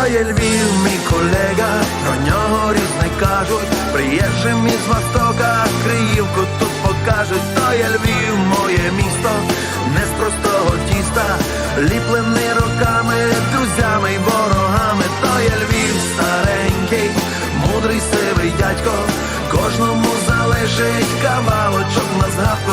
Та Львів, мій колега, про нього різне кажуть, приїжджим із Востока, Криївку тут покажуть, то є Львів, моє місто, не з простого тіста, ліплений роками, друзями й ворогами, то є Львів старенький, мудрий сивий дядько, кожному залежить кавалочок на згадку,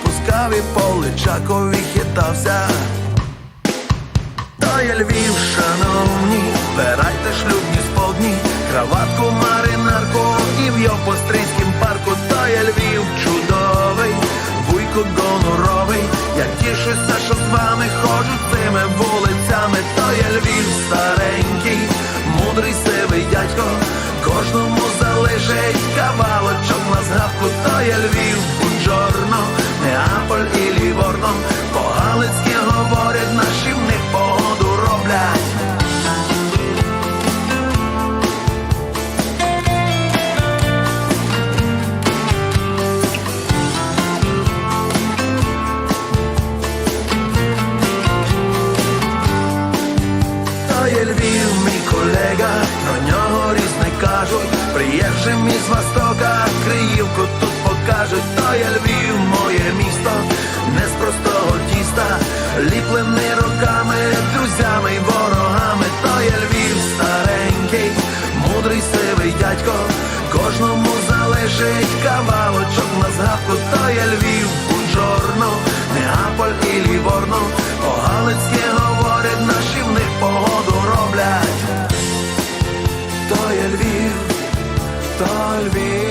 і по личакові хитався. То є Львів, шановні, вбирайте шлюбні сподні, краватку, маринарку і в Йопострийськім парку, то є Львів чудовий, вуйко гоноровий, я тішуся, що з вами ходжу цими вулицями, то є Львів старенький, мудрий сивий дядько, кожному залежить кавалочок на згадку, то є Львів, Бунджорно, Неаполь і Ліворно, по-галицьки говорять, наші в них погоду роблять. То є Львів, мій колега, про нього різне кажуть, приїжджим із Востока, Криївку тут покажуть, то є Львів, моє місто, не з простого тіста, ліплений роками, друзями й ворогами, то є Львів старенький, мудрий сивий дядько, кожному залежить кавалочок на згадку, то є Львів, Бунжорно, Неаполь і Ліворно, по-галицьки говорять, наші в них погоду роблять. То є Львів, то Львів.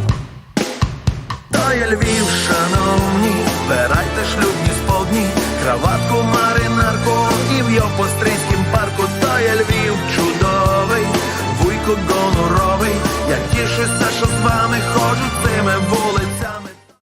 То є Львів, шановні, Берайте шлюбні сподні, краватку, маринарку і в Йопострийськім парку, то є Львів чудовий, вуйко гоноровий, я тішуся, що з вами ходжу цими вулицями.